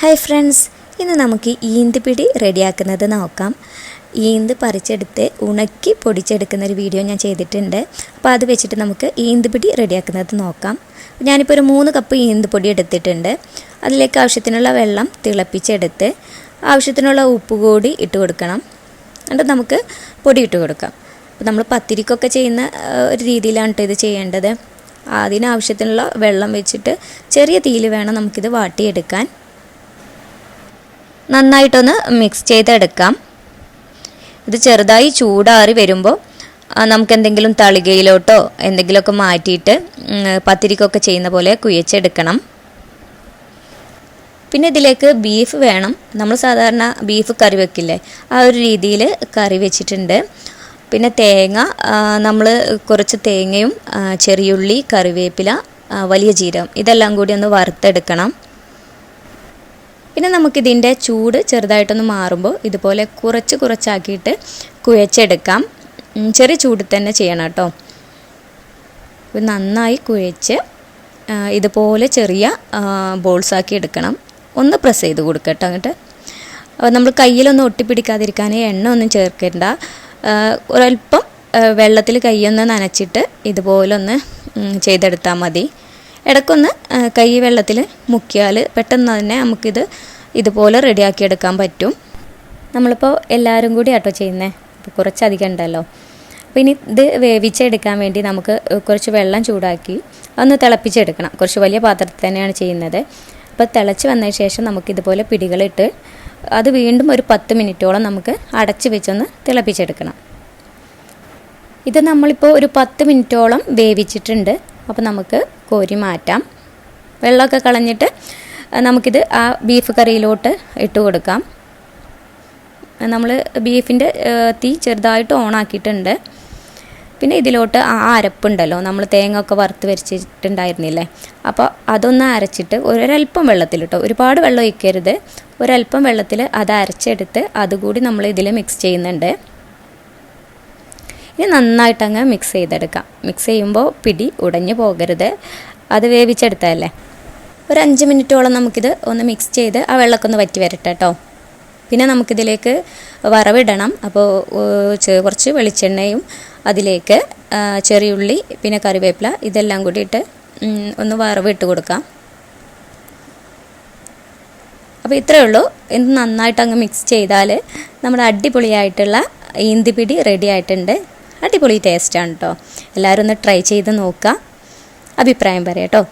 Hi friends ഇന്ന് നമുക്ക് ഈന്ത് റെഡിയാക്കുന്നത് നോക്കാം. ഈന്ത് പറിച്ചെടുത്ത് ഉണക്കി പൊടിച്ചെടുക്കുന്ന ഒരു വീഡിയോ ഞാൻ ചെയ്തിട്ടുണ്ട്. അപ്പോൾ അത് വെച്ചിട്ട് നമുക്ക് ഈന്ത് റെഡിയാക്കുന്നത് നോക്കാം. ഞാനിപ്പോൾ ഒരു മൂന്ന് കപ്പ് ഈന്ത് പൊടി എടുത്തിട്ടുണ്ട്. അതിലേക്ക് ആവശ്യത്തിനുള്ള വെള്ളം തിളപ്പിച്ചെടുത്ത് ആവശ്യത്തിനുള്ള ഉപ്പ് കൂടി ഇട്ട് കൊടുക്കണം. എന്നിട്ട് നമുക്ക് പൊടി ഇട്ട് കൊടുക്കാം. അപ്പോൾ നമ്മൾ പത്തിരിക്കൊക്കെ ചെയ്യുന്ന ഒരു രീതിയിലാണ് ഇത് ചെയ്യേണ്ടത്. അതിനാവശ്യത്തിനുള്ള വെള്ളം വെച്ചിട്ട് ചെറിയ തീയിൽ വേണം നമുക്കിത് വാട്ടിയെടുക്കാൻ. നന്നായിട്ടൊന്ന് മിക്സ് ചെയ്തെടുക്കാം. ഇത് ചെറുതായി ചൂടാറി വരുമ്പോൾ നമുക്ക് എന്തെങ്കിലും തളികയിലോട്ടോ എന്തെങ്കിലുമൊക്കെ മാറ്റിയിട്ട് പത്തിരിക്കൊക്കെ ചെയ്യുന്ന പോലെ കുയച്ചെടുക്കണം പിന്നെ ഇതിലേക്ക് ബീഫ് വേണം. നമ്മൾ സാധാരണ ബീഫ് കറി വെക്കില്ലേ ആ ഒരു രീതിയിൽ കറി വെച്ചിട്ടുണ്ട്. പിന്നെ തേങ്ങ നമ്മൾ കുറച്ച് തേങ്ങയും ചെറിയുള്ളി കറിവേപ്പില വലിയ ജീരകം ഇതെല്ലാം കൂടി ഒന്ന് വറുത്തെടുക്കണം. പിന്നെ നമുക്കിതിന്റെ ചൂട് ചെറുതായിട്ടൊന്ന് മാറുമ്പോൾ ഇതുപോലെ കുറച്ച് കുറച്ചാക്കിയിട്ട് കുഴച്ചെടുക്കാം. ചെറിയ ചൂടിൽ തന്നെ ചെയ്യണം കേട്ടോ. നന്നായി കുഴച്ച് ഇതുപോലെ ചെറിയ ബോൾസാക്കി എടുക്കണം. ഒന്ന് പ്രസ് ചെയ്ത് കൊടുക്കട്ടോ അങ്ങോട്ട്. അപ്പോൾ നമ്മൾ കയ്യിലൊന്നും ഒട്ടിപ്പിടിക്കാതിരിക്കാൻ എണ്ണ ഒന്നും ചേർക്കേണ്ട ഒരല്പം വെള്ളത്തിൽ കൈയൊന്ന് നനച്ചിട്ട് ഇതുപോലൊന്ന് ചെയ്തെടുത്താൽ മതി. ഇടയ്ക്കൊന്ന് കൈ വെള്ളത്തിൽ മുക്കിയാൽ പെട്ടെന്ന് തന്നെ നമുക്കിത് ഇതുപോലെ റെഡിയാക്കി എടുക്കാൻ പറ്റും. നമ്മളിപ്പോൾ എല്ലാവരും കൂടി ആട്ടോ ചെയ്യുന്നത് അപ്പോൾ കുറച്ചധികം ഉണ്ടല്ലോ. അപ്പോൾ ഇനി ഇത് വേവിച്ചെടുക്കാൻ വേണ്ടി നമുക്ക് കുറച്ച് വെള്ളം ചൂടാക്കി ഒന്ന് തിളപ്പിച്ചെടുക്കണം. കുറച്ച് വലിയ പാത്രത്തിൽ തന്നെയാണ് ചെയ്യുന്നത്. അപ്പോൾ തിളച്ച് വന്നതിന് ശേഷം നമുക്കിതുപോലെ പിടികളിട്ട് അത് വീണ്ടും ഒരു പത്ത് മിനിറ്റോളം നമുക്ക് അടച്ച് വെച്ചൊന്ന് തിളപ്പിച്ചെടുക്കണം. ഇത് നമ്മളിപ്പോൾ ഒരു പത്ത് മിനിറ്റോളം വേവിച്ചിട്ടുണ്ട്. അപ്പോൾ നമുക്ക് കോരി മാറ്റാം. വെള്ളമൊക്കെ കളഞ്ഞിട്ട് നമുക്കിത് ആ ബീഫ് കറിയിലോട്ട് ഇട്ട് കൊടുക്കാം. നമ്മൾ ബീഫിന്റെ തീ ചെറുതായിട്ട് ഓണാക്കിയിട്ടുണ്ട് പിന്നെ ഇതിലോട്ട് ആ അരപ്പുണ്ടല്ലോ നമ്മൾ തേങ്ങ ഒക്കെ വറുത്ത് വരച്ചിട്ടുണ്ടായിരുന്നില്ലേ അപ്പോൾ അതൊന്ന് അരച്ചിട്ട് ഒരൽപ്പം വെള്ളത്തിലിട്ടോ ഒരുപാട് വെള്ളം ഒഴിക്കരുത്. ഒരൽപ്പം വെള്ളത്തിൽ അത് അരച്ചെടുത്ത് അതുകൂടി നമ്മൾ ഇതിൽ മിക്സ് ചെയ്യുന്നുണ്ട്. ഇനി നന്നായിട്ട് അങ്ങ് മിക്സ് ചെയ്തെടുക്കാം. മിക്സ് ചെയ്യുമ്പോൾ പിടി ഉടഞ്ഞു പോകരുത്. അത് വേവിച്ചെടുത്തതല്ലേ? ഒരു അഞ്ച് മിനിറ്റോളം നമുക്കിത് ഒന്ന് മിക്സ് ചെയ്ത് ആ വെള്ളമൊക്കെ ഒന്ന് വറ്റി വരട്ടെ കേട്ടോ പിന്നെ നമുക്കിതിലേക്ക് വറവിടണം. അപ്പോൾ കുറച്ച് വെളിച്ചെണ്ണയും അതിലേക്ക് ചെറിയുള്ളി പിന്നെ കറിവേപ്പില ഇതെല്ലാം കൂടിയിട്ട് ഒന്ന് വറവിട്ട് കൊടുക്കാം. അപ്പോൾ ഇത്രയേ ഉള്ളൂ. ഇത് നന്നായിട്ട് അങ്ങ് മിക്സ് ചെയ്താൽ നമ്മുടെ അടിപൊളിയായിട്ടുള്ള ഈന്തിപ്പിടി റെഡി ആയിട്ടുണ്ട്. അടിപൊളി ടേസ്റ്റാണ് കേട്ടോ എല്ലാവരും ഒന്ന് ട്രൈ ചെയ്ത് നോക്കുക. അഭിപ്രായം പറയാം കേട്ടോ